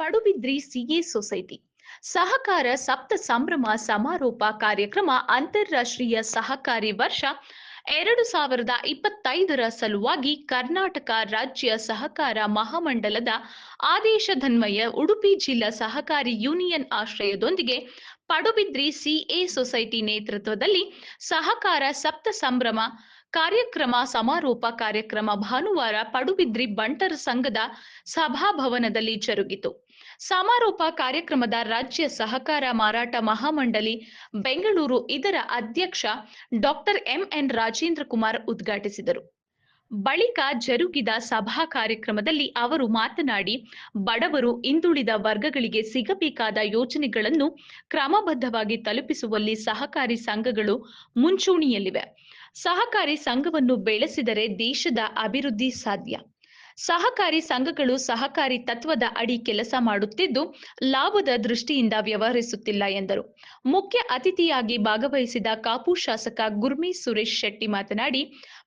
Padubidri CA society. ಸಹಕಾರ ಸಪ್ತ ಸಂಭ್ರಮ ಸಮಾರೋಪ ಕಾರ್ಯಕ್ರಮ ಅಂತಾರಾಷ್ಟ್ರೀಯ ಸಹಕಾರಿ ವರ್ಷ ಎರಡು ಸಾವಿರದ ಇಪ್ಪತ್ತೈದರ ಸಲುವಾಗಿ ಕರ್ನಾಟಕ ರಾಜ್ಯ ಸಹಕಾರ ಮಹಾಮಂಡಲದ ಆದೇಶದನ್ವಯ ಉಡುಪಿ ಜಿಲ್ಲಾ ಸಹಕಾರಿ ಯೂನಿಯನ್ ಆಶ್ರಯದೊಂದಿಗೆ ಪಡುಬಿದ್ರಿ ಸಿಎ ಸೊಸೈಟಿ ನೇತೃತ್ವದಲ್ಲಿ ಸಹಕಾರ ಸಪ್ತ ಸಂಭ್ರಮ ಕಾರ್ಯಕ್ರಮ, ಸಮಾರೋಪ ಕಾರ್ಯಕ್ರಮ ಭಾನುವಾರ ಪಡುಬಿದ್ರಿ ಬಂಟರ ಸಂಘದ ಸಭಾಭವನದಲ್ಲಿ ಜರುಗಿತು. ಸಮಾರೋಪ ಕಾರ್ಯಕ್ರಮದ ರಾಜ್ಯ ಸಹಕಾರ ಮಾರಾಟ ಮಹಾಮಂಡಳಿ ಬೆಂಗಳೂರು ಇದರ ಅಧ್ಯಕ್ಷ ಡಾಕ್ಟರ್ ಎಂಎನ್ ರಾಜೇಂದ್ರ ಕುಮಾರ್ ಉದ್ಘಾಟಿಸಿದರು. ಬಳಿಕ ಜರುಗಿದ ಸಭಾ ಕಾರ್ಯಕ್ರಮದಲ್ಲಿ ಅವರು ಮಾತನಾಡಿ, ಬಡವರು ಹಿಂದುಳಿದ ವರ್ಗಗಳಿಗೆ ಸಿಗಬೇಕಾದ ಯೋಜನೆಗಳನ್ನು ಕ್ರಮಬದ್ಧವಾಗಿ ತಲುಪಿಸುವಲ್ಲಿ ಸಹಕಾರಿ ಸಂಘಗಳು ಮುಂಚೂಣಿಯಲ್ಲಿವೆ. ಸಹಕಾರಿ ಸಂಘವನ್ನು ಬೆಳೆಸಿದರೆ ದೇಶದ ಅಭಿವೃದ್ಧಿ ಸಾಧ್ಯ. ಸಹಕಾರಿ ಸಂಘಗಳು ಸಹಕಾರಿ ತತ್ವದ ಅಡಿ ಕೆಲಸ ಮಾಡುತ್ತಿದ್ದು ಲಾಭದ ದೃಷ್ಟಿಯಿಂದ ವ್ಯವಹರಿಸುತ್ತಿಲ್ಲ ಎಂದರು. ಮುಖ್ಯ ಅತಿಥಿಯಾಗಿ ಭಾಗವಹಿಸಿದ ಕಾಪು ಶಾಸಕ ಗುರ್ಮಿ ಸುರೇಶ್ ಶೆಟ್ಟಿ ಮಾತನಾಡಿ,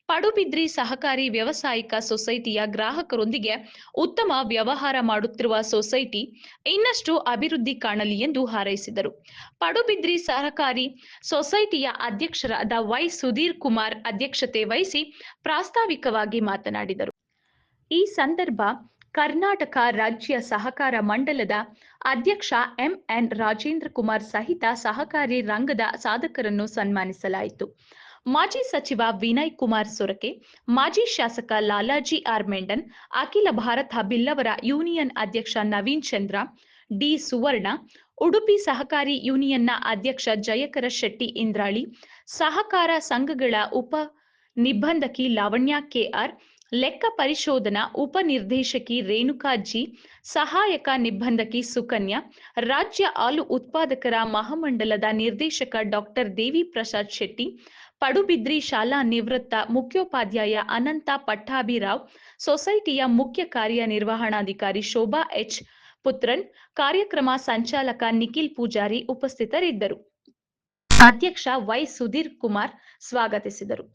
ಪಡುಬಿದ್ರಿ ಸಹಕಾರಿ ವ್ಯವಸಾಯಿಕ ಸೊಸೈಟಿಯ ಗ್ರಾಹಕರೊಂದಿಗೆ ಉತ್ತಮ ವ್ಯವಹಾರ ಮಾಡುತ್ತಿರುವ ಸೊಸೈಟಿ ಇನ್ನಷ್ಟು ಅಭಿವೃದ್ಧಿ ಕಾಣಲಿ ಎಂದು ಹಾರೈಸಿದರು. ಪಡುಬಿದ್ರಿ ಸಹಕಾರಿ ಸೊಸೈಟಿಯ ಅಧ್ಯಕ್ಷರಾದ ವೈ ಸುಧೀರ್ ಕುಮಾರ್ ಅಧ್ಯಕ್ಷತೆ ವಹಿಸಿ ಪ್ರಾಸ್ತಾವಿಕವಾಗಿ ಮಾತನಾಡಿದರು. ಈ ಸಂದರ್ಭ ಕರ್ನಾಟಕ ರಾಜ್ಯ ಸಹಕಾರ ಮಂಡಲದ ಅಧ್ಯಕ್ಷ ಎಂಎನ್ ರಾಜೇಂದ್ರ ಕುಮಾರ್ ಸಹಿತ ಸಹಕಾರಿ ರಂಗದ ಸಾಧಕರನ್ನು ಸನ್ಮಾನಿಸಲಾಯಿತು. ಮಾಜಿ ಸಚಿವ ವಿನಯ್ ಕುಮಾರ್ ಸೊರಕೆ, ಮಾಜಿ ಶಾಸಕ ಲಾಲಾಜಿ ಆರ್ ಮೆಂಡನ್, ಅಖಿಲ ಭಾರತ ಬಿಲ್ಲವರ ಯೂನಿಯನ್ ಅಧ್ಯಕ್ಷ ನವೀನ್ ಚಂದ್ರ, ಡಿ ಸುವರ್ಣ, ಉಡುಪಿ ಸಹಕಾರಿ ಯೂನಿಯನ್ನ ಅಧ್ಯಕ್ಷ ಜಯಕರ ಶೆಟ್ಟಿ ಇಂದ್ರಾಳಿ, ಸಹಕಾರ ಸಂಘಗಳ ಉಪ ನಿಬಂಧಕಿ ಲಾವಣ್ಯ ಕೆಆರ್ ಲೆಕ್ಕ ಪರಿಶೋಧನಾ ಉಪನಿರ್ದೇಶಕಿ ರೇಣುಕಾ ಜಿ, ಸಹಾಯಕ ನಿಬಂಧಕಿ ಸುಕನ್ಯಾ, ರಾಜ್ಯ ಹಾಲು ಉತ್ಪಾದಕರ ಮಹಾಮಂಡಲದ ನಿರ್ದೇಶಕ ಡಾಕ್ಟರ್ ದೇವಿ ಪ್ರಸಾದ್ ಶೆಟ್ಟಿ, ಪಡುಬಿದ್ರಿ ಶಾಲಾ ನಿವೃತ್ತ ಮುಖ್ಯೋಪಾಧ್ಯಾಯ ಅನಂತ ಪಟ್ಟಾಭಿರಾವ್, ಸೊಸೈಟಿಯ ಮುಖ್ಯ ಕಾರ್ಯನಿರ್ವಹಣಾಧಿಕಾರಿ ಶೋಭಾ ಎಚ್ ಪುತ್ರನ್, ಕಾರ್ಯಕ್ರಮ ಸಂಚಾಲಕ ನಿಖಿಲ್ ಪೂಜಾರಿ ಉಪಸ್ಥಿತರಿದ್ದರು. ಅಧ್ಯಕ್ಷ ವೈ ಸುಧೀರ್ ಕುಮಾರ್ ಸ್ವಾಗತಿಸಿದರು.